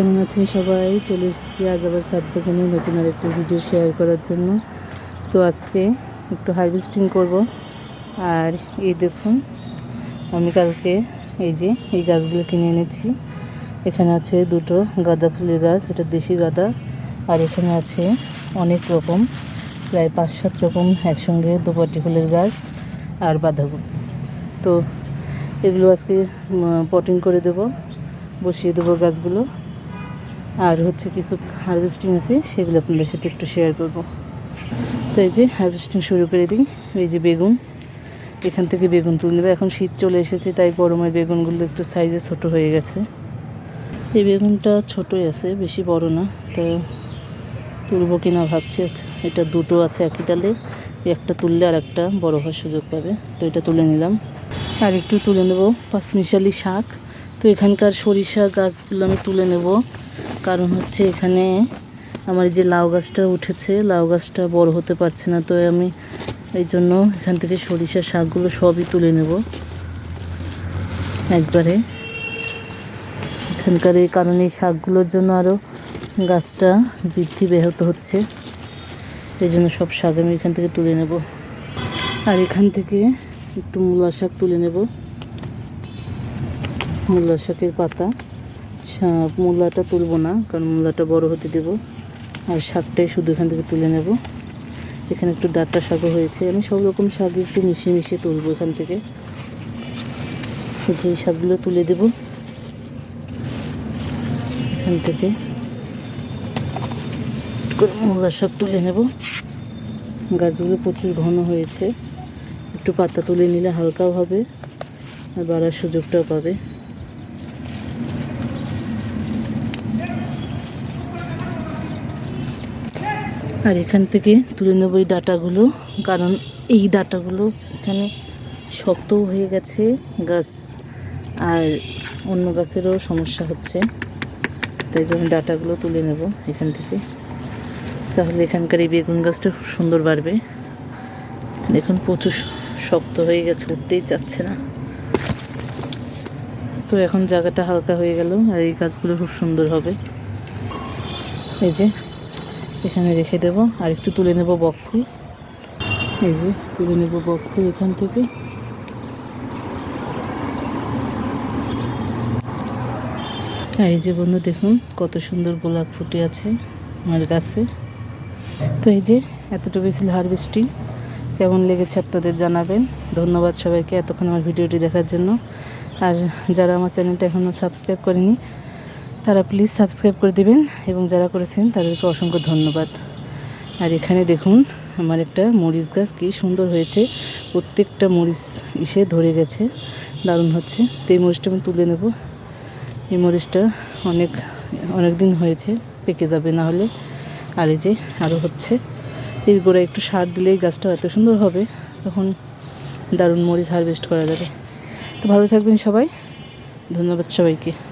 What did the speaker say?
কেমন আছেন সবাই? চলে এসেছি আজ আবার সাত থেকে নিয়ে নতুন আর একটা ভিডিও শেয়ার করার জন্য। তো আজকে একটু হারভেস্টিং করব। আর এই দেখুন, আমি কালকে এই যে এই গাছগুলো কিনে এনেছি। এখানে আছে দুটো গাঁদা ফুলের গাছ, এটা দেশি গাঁদা। আর এখানে আছে অনেক রকম, প্রায় পাঁচ সাত রকম একসঙ্গে দুপাটি ফুলের গাছ আর বাঁধাকপি। তো এগুলো আজকে পটিং করে দেব, বসিয়ে দেবো গাছগুলো। আর হচ্ছে কিছু হারভেস্টিং আছে, সেগুলো আপনাদের সাথে একটু শেয়ার করব। তো এই যে হারভেস্টিং শুরু করে দিই, এই যে বেগুন, এখান থেকে বেগুন তুলে নেবে। এখন শীত চলে এসেছে, তাই গরমে বেগুনগুলো একটু সাইজে ছোট হয়ে গেছে। এই বেগুনটা ছোটই আছে, বেশি বড় না, তো তুলবো কিনা ভাবছি। আচ্ছা এটা দুটো আছে একই ডালে, একটা তুললে আর একটা বড় হওয়ার সুযোগ পাবে। তো এটা তুলে নিলাম। আর একটু তুলে নেব পাঁচমিশালি শাক। তো এখানকার সরিষা গাছগুলো আমি তুলে নেব। কারণ হচ্ছে এখানে আমার যে লাউ গাছটা উঠেছে, লাউ গাছটা বড় হতে পারছে না, তো আমি এই জন্য এখান থেকে সরিষা শাকগুলো সবই তুলে নেব একবারে। এখানকার এই কারণে এই শাকগুলোর জন্য আরও গাছটা বৃদ্ধি ব্যাহত হচ্ছে, এই জন্য সব শাক আমি এখান থেকে তুলে নেব। আর এখান থেকে একটু মূলা শাক তুলে নেব, মূলা শাকের পাতা। মূলাটা তুলবো না, কারণ মূলাটা বড় হতে দেব। আর শাকটাই শুধু এখান থেকে তুলে নেব। এখানে একটু ডাঁটা শাকও হয়েছে। আমি সব রকম শাক একটু মিশিয়ে মিশিয়ে তুলবো এখান থেকে। যে শাকগুলো তুলে দেব। এখান থেকে একটু করে মূলা শাক তুলে নেব। গাছগুলো প্রচুর ঘন হয়েছে। একটু পাতা তুলে নিলে হালকাও হবে, আর বাড়ার সুযোগটাও পাবে। আর এখান থেকে তুলে নেব এই ডাটাগুলো, কারণ এই ডাটাগুলো এখানে শক্তও হয়ে গেছে গাছ, আর অন্য গাছেরও সমস্যা হচ্ছে। তাই জন্য ডাটাগুলো তুলে নেব এখান থেকে। তাহলে এখানকার এই বেগুন গাছটা খুব সুন্দর বাড়বে। দেখুন, প্রচুর শক্ত হয়ে গেছে, উঠতেই চাচ্ছে না। তো এখন জায়গাটা হালকা হয়ে গেল, আর এই গাছগুলো খুব সুন্দর হবে। এই যে এখানে রেখে দেব। আর একটু তুলে নেব বকফুল এই যে, তুলে নেব বকফুল এখান থেকে। আর এই যে বন্ধু, দেখুন কত সুন্দর গোলাপ ফুটে আছে আমার গাছে। তো এই যে এতটুকু ছিল হারভেস্টিং। কেমন লেগেছে আপনাদের জানাবেন। ধন্যবাদ সবাইকে এতক্ষণ আমার ভিডিওটি দেখার জন্য। আর যারা আমার চ্যানেলটা এখনও সাবস্ক্রাইব করেনি তারা প্লিজ সাবস্ক্রাইব করে দিবেন এবং যারা করেছেন তাদেরকে অসংখ্য ধন্যবাদ। আর এখানে দেখুন, আমার একটা মরিচ গাছ কী সুন্দর হয়েছে। প্রত্যেকটা মরিচ এসে ধরে গেছে। দারুণ হচ্ছে। তো এই মরিচটা আমি তুলে নেব। এই মরিচটা অনেক অনেক দিন হয়েছে, পেকে যাবে না হলে। আর এই যে আরও হচ্ছে। এর গোড়ায় একটু সার দিলেই গাছটা এত সুন্দর হবে, তখন দারুণ মরিচ হারভেস্ট করা যাবে। তো ভালো থাকবেন সবাই। ধন্যবাদ সবাইকে।